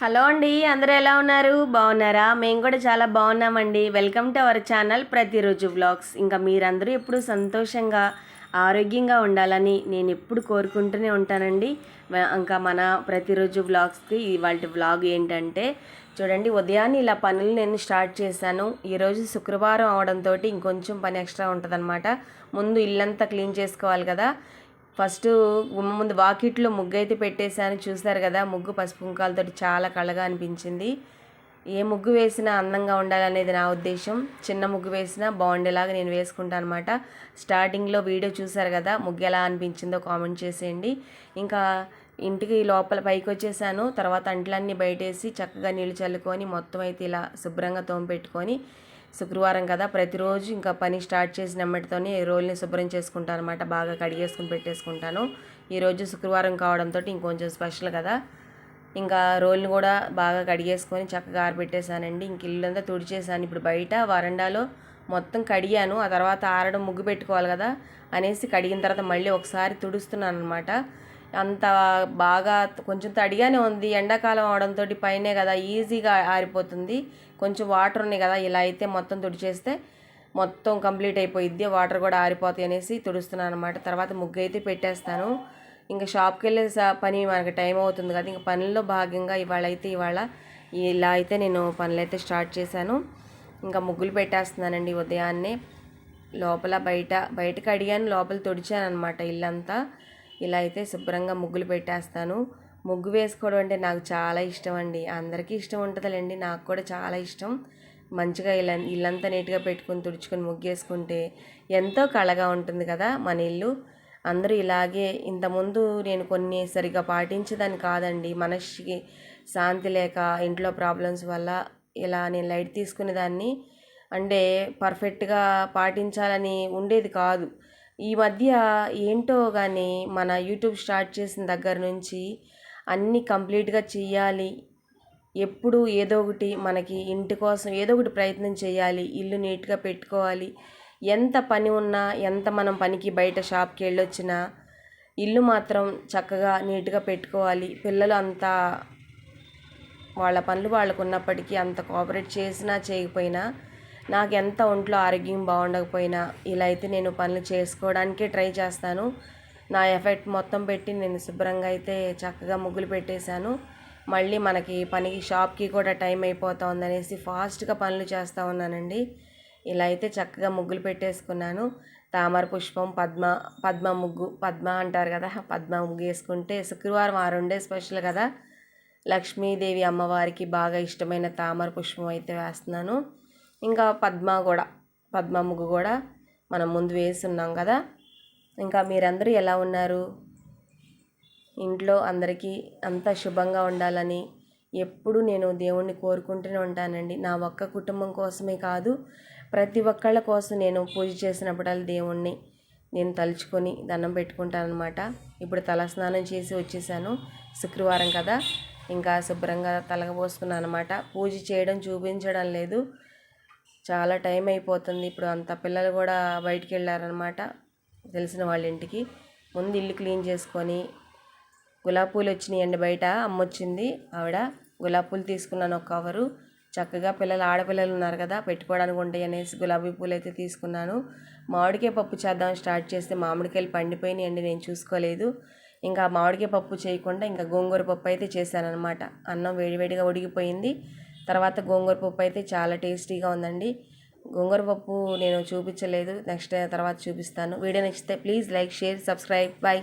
Hello అండి అందరూ ఎలా ఉన్నారు? బాగున్నారా? మేము కూడా చాలా బాగున్నామండి. వెల్కమ్ టు అవర్ ఛానల్ ప్రతిరోజు వ్లాగ్స్. ఇంకా మీరందరూ ఎప్పుడు సంతోషంగా ఆరోగ్యంగా ఉండాలని నేను ఎప్పుడు కోరుకుంటూనే ఉంటానండి. ఇంకా మన ప్రతిరోజు వ్లాగ్స్కి ఇవాళ వ్లాగ్ ఏంటంటే చూడండి ఉదయాన్నే ఇలా పనులు నేను స్టార్ట్ చేశాను. ఈరోజు శుక్రవారం అవడంతో ఇంకొంచెం పని ఎక్స్ట్రా ఉంటుందన్నమాట. ముందు ఇల్లంతా క్లీన్ చేసుకోవాలి కదా. ఫస్ట్ గుమ్మ ముందు వాకిట్లో ముగ్గు అయితే పెట్టేశాను. చూసారు కదా ముగ్గు పసుపు కుంకాలతో చాలా కళగా అనిపించింది. ఏ ముగ్గు వేసినా అందంగా ఉండాలనేది నా ఉద్దేశం. చిన్న ముగ్గు వేసినా బాగుండేలాగా నేను వేసుకుంటాను అనమాట స్టార్టింగ్లో వీడియో చూసారు కదా ముగ్గు ఎలా అనిపించిందో కామెంట్ చేసేయండి. ఇంకా ఇంటికి లోపల పైకి వచ్చేసాను. తర్వాత అంట్లన్నీ బయటేసి చక్కగా నీళ్ళు చల్లుకొని మొత్తం అయితే ఇలా శుభ్రంగా తోమ పెట్టుకొని శుక్రవారం కదా ప్రతిరోజు ఇంకా పని స్టార్ట్ చేసిన ఎమ్మటితోనే రోల్ని శుభ్రం చేసుకుంటాను అనమాట బాగా కడిగేసుకుని పెట్టేసుకుంటాను. ఈరోజు శుక్రవారం కావడంతో ఇంకొంచెం స్పెషల్ కదా. ఇంకా రోల్ని కూడా బాగా కడిగేసుకొని చక్కగా ఆరబెట్టేశానండి. ఇంక ఇల్లంతా తుడిచేసాను ఇప్పుడు బయట వరండాలో మొత్తం కడిగాను. ఆ తర్వాత ఆరడం ముగ్గు పెట్టుకోవాలి కదా అనేసి కడిగిన తర్వాత మళ్ళీ ఒకసారి తుడుస్తున్నాను అనమాట అంత బాగా కొంచెం తడిగానే ఉంది. ఎండాకాలం అవడంతో పైనే కదా ఈజీగా ఆరిపోతుంది. కొంచెం వాటర్ ఉన్నాయి కదా ఇలా అయితే మొత్తం తుడిచేస్తే మొత్తం కంప్లీట్ అయిపోయిద్ది. వాటర్ కూడా ఆరిపోతాయి అనేసి తుడుస్తున్నాను అనమాట తర్వాత ముగ్గు అయితే పెట్టేస్తాను. ఇంకా షాప్కి వెళ్ళే పని మనకి టైం అవుతుంది కదా ఇంకా పనుల్లో భాగంగా ఇవాళ అయితే ఇవాళ ఇలా అయితే నేను పనులు అయితే స్టార్ట్ చేశాను. ఇంకా ముగ్గులు పెట్టేస్తున్నానండి ఉదయాన్నే. లోపల బయట బయటకు అడిగాను లోపల తుడిచాను అనమాట ఇల్లంతా. ఇలా అయితే శుభ్రంగా ముగ్గులు పెట్టేస్తాను. ముగ్గు వేసుకోవడం అంటే నాకు చాలా ఇష్టం అండి. అందరికీ ఇష్టం ఉంటుందిలేండి. నాకు కూడా చాలా ఇష్టం. మంచిగా ఇలా ఇల్లంతా నీట్గా పెట్టుకుని తుడుచుకొని ముగ్గేసుకుంటే ఎంతో కళగా ఉంటుంది కదా మన ఇల్లు. అందరూ ఇలాగే ఇంతకుముందు నేను కొన్ని సరిగా పాటించేదాన్ని కాదండి. మనిషికి శాంతి లేక ఇంట్లో ప్రాబ్లమ్స్ వల్ల ఇలా నేను లైట్ తీసుకునేదాన్ని. అంటే పర్ఫెక్ట్గా పాటించాలని ఉండేది కాదు. ఈ మధ్య ఏంటో కానీ మన యూట్యూబ్ స్టార్ట్ చేసిన దగ్గర నుంచి అన్నీ కంప్లీట్గా చెయ్యాలి. ఎప్పుడు ఏదో ఒకటి మనకి ఇంటి కోసం ఏదో ఒకటి ప్రయత్నం చేయాలి ఇల్లు నీట్గా పెట్టుకోవాలి. ఎంత పని ఉన్నా ఎంత మనం పనికి బయట షాప్కి వెళ్ళొచ్చినా ఇల్లు మాత్రం చక్కగా నీట్గా పెట్టుకోవాలి. పిల్లలు అంతా వాళ్ళ పనులు వాళ్ళకు ఉన్నప్పటికీ అంత కోఆపరేట్ చేసినా చేయకపోయినా నాకు ఎంత ఒంట్లో ఆరోగ్యం బాగుండకపోయినా ఇలా అయితే నేను పనులు చేసుకోవడానికే ట్రై చేస్తాను. నా ఎఫెక్ట్ మొత్తం పెట్టి నేను శుభ్రంగా అయితే చక్కగా ముగ్గులు పెట్టేశాను. మళ్ళీ మనకి పనికి షాప్కి కూడా టైం అయిపోతా ఉందనేసి ఫాస్ట్గా పనులు చేస్తూ ఉన్నానండి. ఇలా అయితే చక్కగా ముగ్గులు పెట్టేసుకున్నాను. తామర పుష్పం పద్మ పద్మ ముగ్గు పద్మ అంటారు కదా పద్మ ముగ్గు వేసుకుంటే శుక్రవారం ఆ రెండే స్పెషల్ కదా. లక్ష్మీదేవి అమ్మవారికి బాగా ఇష్టమైన తామర పుష్పం అయితే వేస్తున్నాను. ఇంకా పద్మ కూడా పద్మ ముగ్గు కూడా మనం ముందు వేస్తున్నాం కదా. ఇంకా మీరందరూ ఎలా ఉన్నారు? ఇంట్లో అందరికీ అంతా శుభంగా ఉండాలని ఎప్పుడు నేను దేవుణ్ణి కోరుకుంటూనే ఉంటానండి. నా ఒక్క కుటుంబం కోసమే కాదు ప్రతి ఒక్కళ్ళ కోసం నేను పూజ చేసినప్పుడల్లా దేవుణ్ణి నేను తలుచుకొని దండం పెట్టుకుంటానమాట ఇప్పుడు తలస్నానం చేసి వచ్చేసాను. శుక్రవారం కదా ఇంకా శుభ్రంగా తలగబోసుకున్నాను అనమాట పూజ చేయడం చూపించడం లేదు. చాలా టైం అయిపోతుంది. ఇప్పుడు అంత పిల్లలు కూడా బయటికి వెళ్ళారనమాట తెలిసిన వాళ్ళ ఇంటికి. ముందు ఇల్లు క్లీన్ చేసుకొని గులాబీ పూలు వచ్చినాయండి బయట. అమ్మొచ్చింది ఆవిడ గులాబీ పూలు తీసుకున్నాను ఒక కవరు. చక్కగా పిల్లలు ఆడపిల్లలు ఉన్నారు కదా పెట్టుకోవడానికి ఉంటాయి అనేసి గులాబీ పూలు అయితే తీసుకున్నాను. మామిడికాయ పప్పు చేద్దాం స్టార్ట్ చేస్తే మామిడికాయలు పండిపోయినాయండి నేను చూసుకోలేదు. ఇంకా మామిడికాయ పప్పు చేయకుండా ఇంకా గోంగూర పప్పు అయితే చేశాను అన్నం వేడివేడిగా ఉడికిపోయింది. తర్వాత గోంగూర పప్పు అయితే చాలా టేస్టీగా ఉందండి. గోంగూర పప్పు నేను చూపించలేదు. నెక్స్ట్ తర్వాత చూపిస్తాను. వీడియో నచ్చితే please like share subscribe. Bye